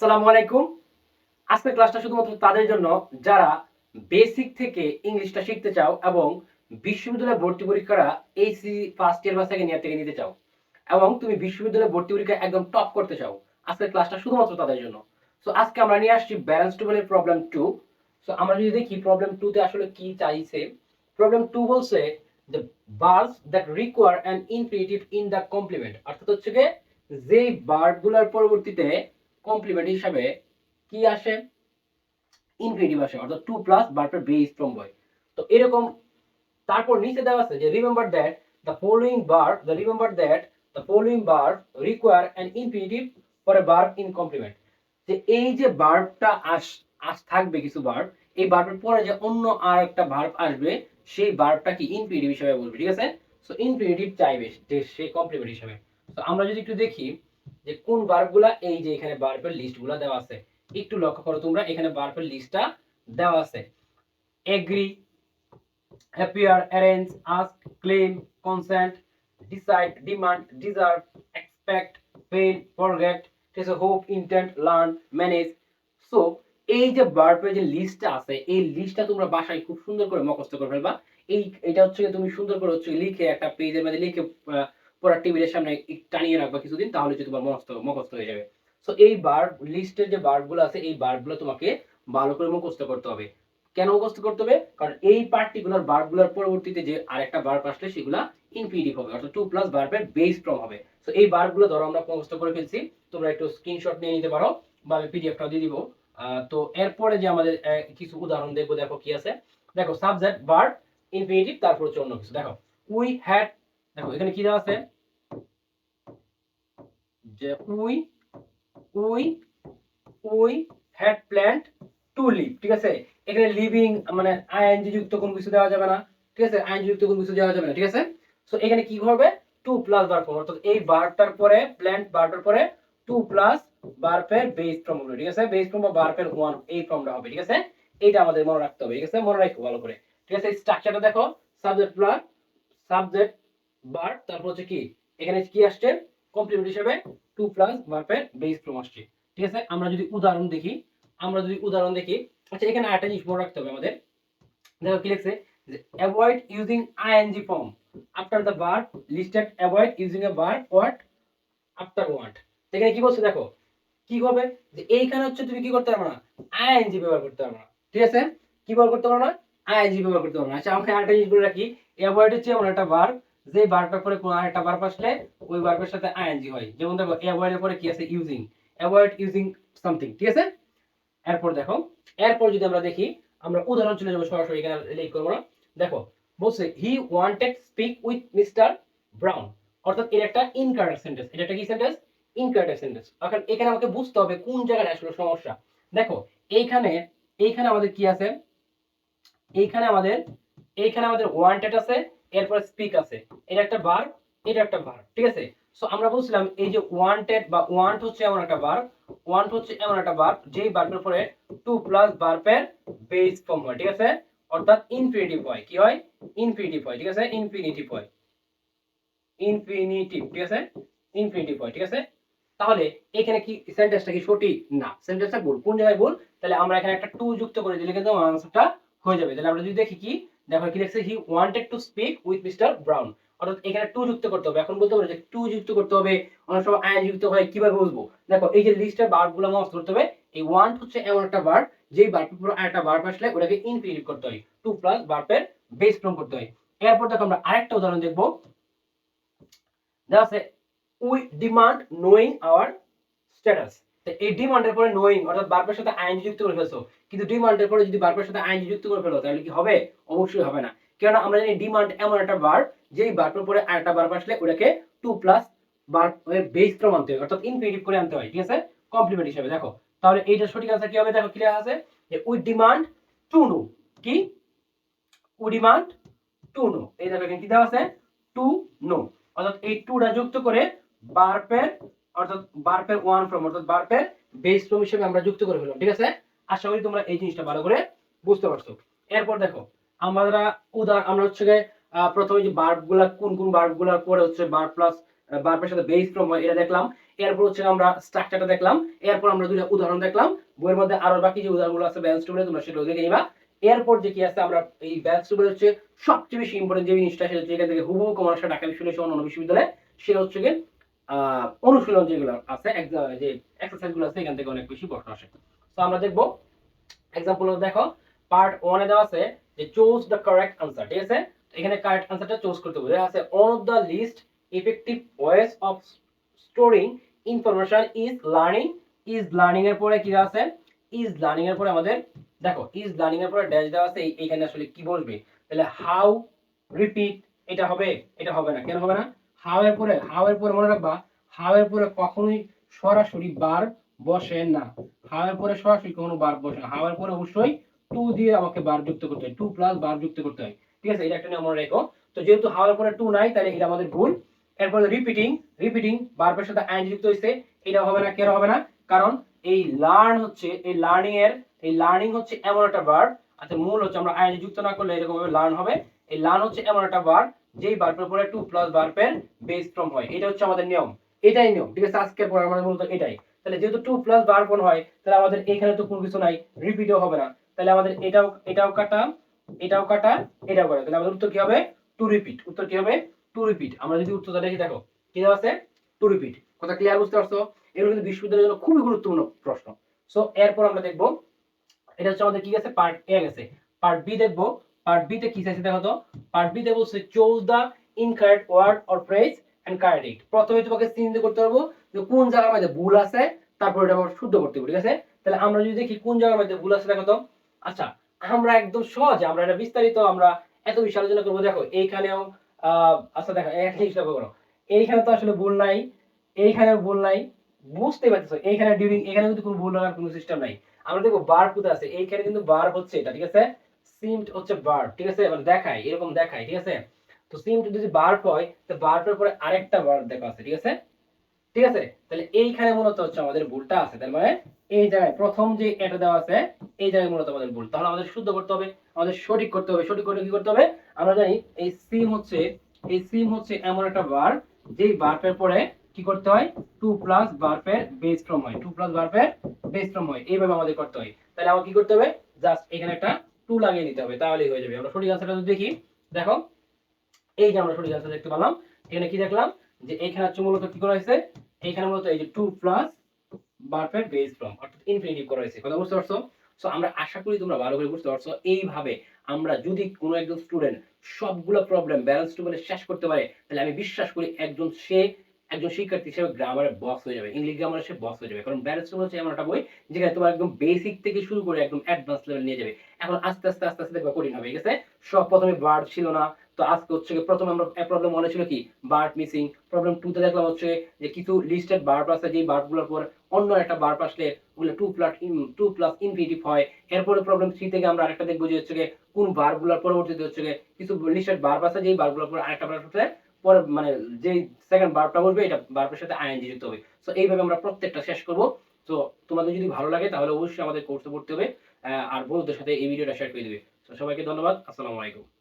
আসসালামু আলাইকুম। আজকের ক্লাসটা শুধুমাত্র তাদের জন্য। যারা বেসিক থেকে ইংলিশটা শিখতে চাও এবং বিশ্ববিদ্যালয়ে ভর্তি পরীক্ষাটা এইসি ফার্স্ট ইয়ার বা সেকেন্ড ইয়ার থেকে নিতে চাও এবং তুমি বিশ্ববিদ্যালয়ে ভর্তি পরীক্ষা একদম টপ করতে চাও, আজকের ক্লাসটা শুধুমাত্র তাদের জন্য। সো আজকে আমরা নিয়ে আসছি ব্যালেন্স টেবিলের প্রবলেম টু সো আমরা যদি দেখি প্রবলেম টু তে আসলে কি চাইছে? প্রবলেম টু বলছে the verbs that require an infinitive in the complement অর্থাৎ হচ্ছে যে ভার্বগুলোর পরবর্তীতে কমপ্লিমেন্ট হিসাবে কি আসে? ইনফিনিটিভ আসে, অর্থাৎ টু প্লাস ভার্বের বেস ফ্রম বয় তো এরকম তারপর নিচে দেওয়া আছে যে remember that the following verb the remember that the following verb require an infinitive for a verb in complement যে এই যে ভার্বটা আস আস, থাকবে কিছু ভার্ব এই ভার্বের পরে যে অন্য আর একটা ভার্ব আসবে, সেই ভার্বটা কি ইনফিনিটিভ হিসাবে বলবে, ঠিক আছে? সো ইনফিনিটিভ চাইবে যে, সে কমপ্লিমেন্ট হিসাবে। তো আমরা যদি একটু দেখি যে কোন ভার্বগুলা এই যে এখানে ভার্বের লিস্টগুলো দেওয়া আছে, একটু লক্ষ্য করো তোমরা, এখানে ভার্বের লিস্টটা দেওয়া আছে। Agree appear arrange ask claim consent decide demand deserve expect fail forget ঠিক আছে hope intend learn manage so এই যে বার্বের যে লিস্টটা আছে, এই লিস্টটা তোমরা বাসায় খুব সুন্দর করে মুখস্থ করে ফেলবা। এই, এটা হচ্ছে তুমি সুন্দর করে হচ্ছে লিখে একটা পেজের মধ্যে লিখে পড়া টেবিলের সামনে টানিয়ে রাখবা কিছুদিন, তাহলে হচ্ছে তোমার মুখস্থ মুখস্থ হয়ে যাবে। সো এই ভার্ব লিস্টের যে ভার্বগুলো আছে, এই ভার্বগুলো তোমাকে ভালো করে মুখস্থ করতে হবে। কেন মুখস্থ করতে হবে? কারণ এই পার্টিকুলার ভার্বগুলোর পরবর্তীতে যে আরেকটা ভার্ব আসলে সেগুলা ইনফিনিটিভ হবে, অর্থাৎ টু প্লাস ভার্বের বেস ফর্ম হবে। সো এই ভার্বগুলো ধরো আমরা মুখস্থ করে ফেলছি, তোমরা একটু স্ক্রিনশট নিয়ে নিতে পারো বা আমি পিডিএফটা দিয়ে দিব। তো এরপরে যে আমাদের কিছু উদাহরণ দেখব, দেখো কি আছে। দেখো সাবজেক্ট ভার্ব ইনফিনিটিভ তারপর হচ্ছে অন্য কিছু। দেখো উই হ্যাড দেখো, এখানে কি দেওয়া আছে? যে we we we had planned to leave ঠিক আছে? এখানে লিভিং মানে আইএনজি যুক্ত কোনো কিছু দেওয়া যাবে না, ঠিক আছে? আইএনজি যুক্ত কোনো কিছু দেওয়া যাবে না, ঠিক আছে? সো এখানে কি হবে টু প্লাস বার ফর্ম অর্থাৎ এই বারটার পরে প্ল্যান্ট বারটার পরে টু প্লাস বারপের বেস ফর্ম হবে, ঠিক আছে? বেস ফর্ম বা বারপের ওয়ান এই ফর্মটা হবে, ঠিক আছে? এইটা আমাদের মনে রাখতে হবে, ঠিক আছে? মনে রাখো ভালো করে, ঠিক আছে? স্ট্রাকচারটা দেখো সাবজেক্ট প্লাস সাবজেক্ট বার, তারপর হচ্ছে কি, এখানে কি আসছে? কমপ্লিমেন্ট হিসেবে টু প্লাস ভার্বের বেস ফর্ম আসছে। ঠিক আছে? আমরা যদি উদাহরণ দেখি, আমরা যদি উদাহরণ দেখি আচ্ছা এখানে একটা জিনিস মনে রাখতে হবে আমাদের। দেখো কি লিখছে? যে avoid using I N G form after the verb listed avoid using a verb word after word এখানে কি বলছে দেখো? কি হবে যে এইখানে হচ্ছে তুমি কি করতে পারবে না? আইএনজি ব্যবহার করতে পারবে না। ঠিক আছে? কি ব্যবহার করতে পারবে না? আইএনজি ব্যবহার করতে পারবে না। আচ্ছা আমাকে আরেকটা জিনিস বলে রাখি। অ্যাভয়েড হচ্ছে এমন একটা ভার্ব যে ভার্বটার পরে কোনো আরেকটা ভার্ব আসলে, ওই ভার্বের সাথে আইএনজি হয়। যেমন দেখো অ্যাভয়েড এর পরে কি আছে? ইউজিং অ্যাভয়েড ইউজিং সামথিং ঠিক আছে? এরপর দেখো, এরপর যদি আমরা দেখি, আমরা উদাহরণ চলে যাব সরাসরি, এখানে লিখ করব না। দেখো, বলছে he wanted speak with mister Brown অর্থাৎ এটা একটা ইনকারেক্ট সেন্টেন্স এটা একটা কি সেন্টেন্স ইনকারেক্ট সেন্টেন্স এখন এখানে আমাকে বুঝতে হবে কোন জায়গায় আসলে সমস্যা। দেখো, এইখানে এইখানে আমাদের কি আছে? এইখানে আমাদের এইখানে আমাদের ওয়ান্টেড আছে এরপরে স্পিক আছে। এটা একটা বার এটা একটা বার ঠিক আছে? সো আমরা বলছিলাম এই যে ওয়ান্টেড বা ওয়ান্ট হচ্ছে এমন একটা বার ওয়ান্ট হচ্ছে এমন একটা বার যেই বার্বের পরে টু প্লাস বার্বের বেস ফর্ম হয়, ঠিক আছে? অর্থাৎ ইনফিনিটিভ হয়। কি হয়? ইনফিনিটিভ হয়, ঠিক আছে? ইনফিনিটিভ হয়। ইনফিনিটিভ ঠিক আছে? ইনফিনিটিভ হয়, ঠিক আছে? তাহলে এখানে কি সেন্টেন্সটা কি সঠিক? না। সেন্টেন্সটা ভুল। কোন জায়গায় ভুল? তাহলে আমরা এখানে একটা টু যুক্ত করে দিলে কিন্তু আনসারটা হয়ে যাবে। তাহলে আমরা যদি দেখি কি দেখো কি লিখছে he wanted to speak with mister Brown অর্থাৎ এখানে টু যুক্ত করতে হবে। এখন বলতে পারো যে টু যুক্ত করতে হবে। অনেক সময় আইন যুক্ত হয়, কীভাবে বুঝব? দেখো, এই যে লিস্টের বার্বগুলো মস্ত করতে হবে। এই ওয়ান্ট হচ্ছে এমন একটা বার্ব যেই বার্বের পুরো একটা বার্ব আসলে ওটাকে ইনফিনিটিভ করতে হয়। টু প্লাস বার্বের বেস ফর্ম করতে হয়। এরপর দেখো আমরা আরেকটা উদাহরণ দেখব। দেওয়া আছে we demand knowing our status এই ডিমান্ডের পরে নোয়িং অর্থাৎ বার্বের সাথে আইনজি যুক্ত করে ফেলছো। কিন্তু ডিমান্ডের পরে যদি বার্বের সাথে আইনজি যুক্ত করে ফেলো, তাহলে কি হবে? অবশ্যই হবে না। কেননা আমরা জানি ডিমান্ড এমন একটা বার যেই বার্বের পরে আরেকটা বার্ব আসলে ওটাকে টু প্লাস বার্বের বেস ফর্ম আনতে হয়, অর্থাৎ ইনফিনিটিভ করে আনতে হয়, ঠিক আছে? কমপ্লিমেন্ট হিসেবে, দেখো। তাহলে এইটা সঠিক আনসার কি হবে? দেখো ক্লিয়ার আছে? যে উই ডিমান্ড টু নো কি? উই ডিমান্ড টু নো এই দেখো কি দেওয়া আছে? টু নো অর্থাৎ এই টুটা যুক্ত করে বার্পের অর্থাৎ বার্পের ওয়ান ফর্ম অর্থাৎ বার্পের বেস ফর্ম হিসেবে আমরা যুক্ত করে ফেললাম, ঠিক আছে? আশা করি তোমরা এই জিনিসটা ভালো করে বুঝতে পারছ। এরপর দেখো, আমরা উদাহরণ, আমরা হচ্ছে প্রথমে যে বার্বগুলা কোন কোন বার্বগুলার পরে হচ্ছে বার প্লাস বার্বের সাথে বেস ফ্রম হয়, এটা দেখলাম। এরপর হচ্ছে আমরা স্ট্রাকচারটা দেখলাম। এরপর আমরা দুইটা উদাহরণ দেখলাম। বইয়ের মধ্যে আরও বাকি যে উদাহরণগুলো আছে ব্যালেন্স টুলে তোমরা সেগুলো দেখে নিবা। এরপর যে কি আছে, আমরা এই ব্যালেন্স টুলে হচ্ছে সবচেয়ে বেশি ইম্পর্টেন্ট যে জিনিসটা, সেটা হচ্ছে এখান থেকে হুবহু আসা ঢাকা বিশ্ববিদ্যালয় অন্য বিশ্ববিদ্যালয়ে, সেটা হচ্ছে অনুশীলন যেগুলো আছে যে এক্সারসাইজগুলো আছে, এখান থেকে অনেক বেশি প্রশ্ন আসে। তো আমরা দেখব। এক্সাম্পল দেখো পার্ট ওয়ানে দেওয়া আছে যে চুজ দ্য কারেক্ট আনসার ঠিক আছে? এখানে কারেক্ট আনসারটা চুজ করতে হবে। আছে one of the list effective ways of storing information is learning is learning এর পরে কি আছে? ইজ লার্নিং এর পরে আমাদের, দেখো ইজ লার্নিং এর পরে ড্যাশ দেওয়া আছে, এই- এইখানে আসলে কি বলবে তাহলে হাউ রিপিট এটা হবে এটা হবে না, কেন হবে না? হাউ এর পরে হাওয়ের পরে মনে রাখবা হাউ এর পরে কখনোই সরাসরি বার বসে না। হাউ এর পরে সরাসরি কোনো বার বসে না। হাউ এর পরে অবশ্যই টু দিয়ে আমাকে বার যুক্ত করতে হয়। টু প্লাস বার যুক্ত করতে হয়। ঠিক আছে? এটা একটা নিয়ম মনে রেখো। তো যেহেতু হাউ এর পরে টু নাই, তাহলে এটা আমাদের ভুল। এরপরে রিপিটিং রিপিটিং বারবার সাথে আইন যুক্ত হয়েছে। এটা হবে না কেন হবে না। কারণ এই লার্ন হচ্ছে, এই লার্নিং এর, এই লার্নিং হচ্ছে এমন একটা ভার্ব আচ্ছা মূল হচ্ছে আমরা আইন যুক্ত না করলে এরকম ভাবে লার্ন হবে। এই লার্ন হচ্ছে এমন একটা ভার্ব যেই ভার্বের পরে টু প্লাস ভার্বের বেস ফ্রম হয়। এটা হচ্ছে আমাদের নিয়ম। এটাই নিয়ম। ঠিক আছে, আজকের পর আমাদের মূলত এটাই। তাহলে যেহেতু টু প্লাস ভার্ব হয়, তাহলে আমাদের এখানে তো কোনো কিছু নাই রিপিটও হবে না। তাহলে আমাদের এটাও এটাও কাটা এটাও কাটা এটাও কাটা। তাহলে আমাদের উত্তর কি হবে? টু রিপিট উত্তর কি হবে? টু রিপিট আমরা যদি উত্তরটা দেখি, দেখো, কি দেওয়া আছে? টু রিপিট কথা ক্লিয়ার বুঝতে পারছ? এগুলো কিন্তু বিশ্ববিদ্যালয়ের জন্য খুবই গুরুত্বপূর্ণ প্রশ্ন। সো এরপর আমরা দেখব, এটা হচ্ছে আমাদের কি গেছে? পার্ট এ গেছে। পার্ট বি দেখব পার্ট বি তে কি চাইছে দেখো তো? পার্ট বি তে বলছে choose the incorrect word or phrase and correct প্রথমে তোমাকে চিন্তা করতে পারব যে কোন জায়গার মধ্যে ভুল আছে, তারপর এটা আবার শুদ্ধ করতে ঠিক আছে? তাহলে আমরা যদি দেখি কোন জায়গার মধ্যে ভুল আছে দেখো তো? আচ্ছা আমরা একদম সহজে, আমরা এটা বিস্তারিত আমরা এত বেশি আলোচনা করব। দেখো, এইখানেও আচ্ছা দেখো, এক জিনিস লক্ষ্য করো। এইখানে তো আসলে ভুল নাই এইখানে ভুল নাই, বুঝতে পারতেছো, এইখানে ডিউরিং এখানে কিন্তু কোনো ভুল লাগার কোনো সিস্টেম নাই। আমরা দেখব বার কোথায় আছে, এইখানে কিন্তু বার হচ্ছে এটা, ঠিক আছে? সিমড হচ্ছে বার, ঠিক আছে? মানে দেখায় এরকম দেখায় ঠিক আছে? তো সিমড যদি বার হয়, তো বারটার পরে আরেকটা বার দেখা আছে, ঠিক আছে? ঠিক আছে? তাহলে এইখানে মূলত হচ্ছে আমাদের ভুলটা আছে, তার মানে এই জায়গায় প্রথম যে এটা দেওয়া আছে, এই জায়গায় মূলত আমাদের ভুল। তাহলে আমাদের শুদ্ধ করতে হবে, আমাদের সঠিক করতে হবে, সঠিক করতে কি করতে হবে? আমরা জানি এই সিম হচ্ছে, এই সিম হচ্ছে এমন একটা বার, যেই বার্পের পরে কি করতে হয়? টু প্লাস বার্পের বেস ফ্রম হয়, টু প্লাস বার্পের বেস ফ্রম হয়, এইভাবে আমাদের করতে হয়। তাহলে আমাকে কি করতে হবে? জাস্ট এখানে একটা টু লাগিয়ে দিতে হবে, তাহলেই হয়ে যাবে। আমরা সঠিক আনসারটা দেখি, দেখো, এই যে আমরা সঠিক আনসার দেখতে পেলাম এখানে কি দেখলাম? যে এখানে হচ্ছে মূলত কি করা হয়েছে? এখানে মূলত এই যে টু প্লাস বার্পের বেস ফ্রম অর্থাৎ ইনফিনিটিভ করা হয়েছে। কথা বুঝতে পারছ? সো আমরা আশা করি তোমরা ভালো করে বুঝতে পারছ। এইভাবে আমরা যদি কোনো একজন স্টুডেন্ট সবগুলো প্রবলেম ব্যালেন্স টু শেষ করতে পারে, তাহলে আমি বিশ্বাস করি একজন সে একজন শিক্ষার্থী হিসেবে গ্রামারের বস হয়ে যাবে ইংলিশ গ্রামারের সে বস হয়ে যাবে। কারণ ব্যালেন্স টু হচ্ছে এমন একটা বই যেখানে তোমার একদম বেসিক থেকে শুরু করে একদম অ্যাডভান্স লেভেল নিয়ে যাবে। এখন আস্তে আস্তে আস্তে আস্তে দেখবা কঠিন হবে, ঠিক আছে? সব প্রথমে বার্ড ছিল না। তো আজকে হচ্ছে প্রথমে আমরা প্রবলেম মনে ছিল কি? বার্ড মিসিং প্রবলেম টু তে দেখলাম হচ্ছে যে কিছু লিস্টেড বার্ব আছে, যেই বার্বগুলোর পর অন্য একটা বার্ব আসলে ওগুলো to plus to plus infinitive হয়। এরপরে প্রবলেম থ্রি থেকে আমরা আরেকটা দেখব যে হচ্ছে কোন বার্বগুলোর পরবর্তীতে হচ্ছে কিছু লিস্টেড বার্ব আছে, যেই বার্বগুলোর পর আরেকটা বার্ব আসলে পরে মানে যে সেকেন্ড বার্বটা বসবে এটা বার্বের সাথে আইএনজি যুক্ত হবে। তো এইভাবে আমরা প্রত্যেকটা শেষ করব। তো তোমাদের যদি ভালো লাগে, তাহলে অবশ্যই আমাদের কোর্সে পড়তে হবে আর বন্ধুদের সাথে এই ভিডিওটা শেয়ার করে দিবে। তো সবাইকে ধন্যবাদ, আসসালামু আলাইকুম।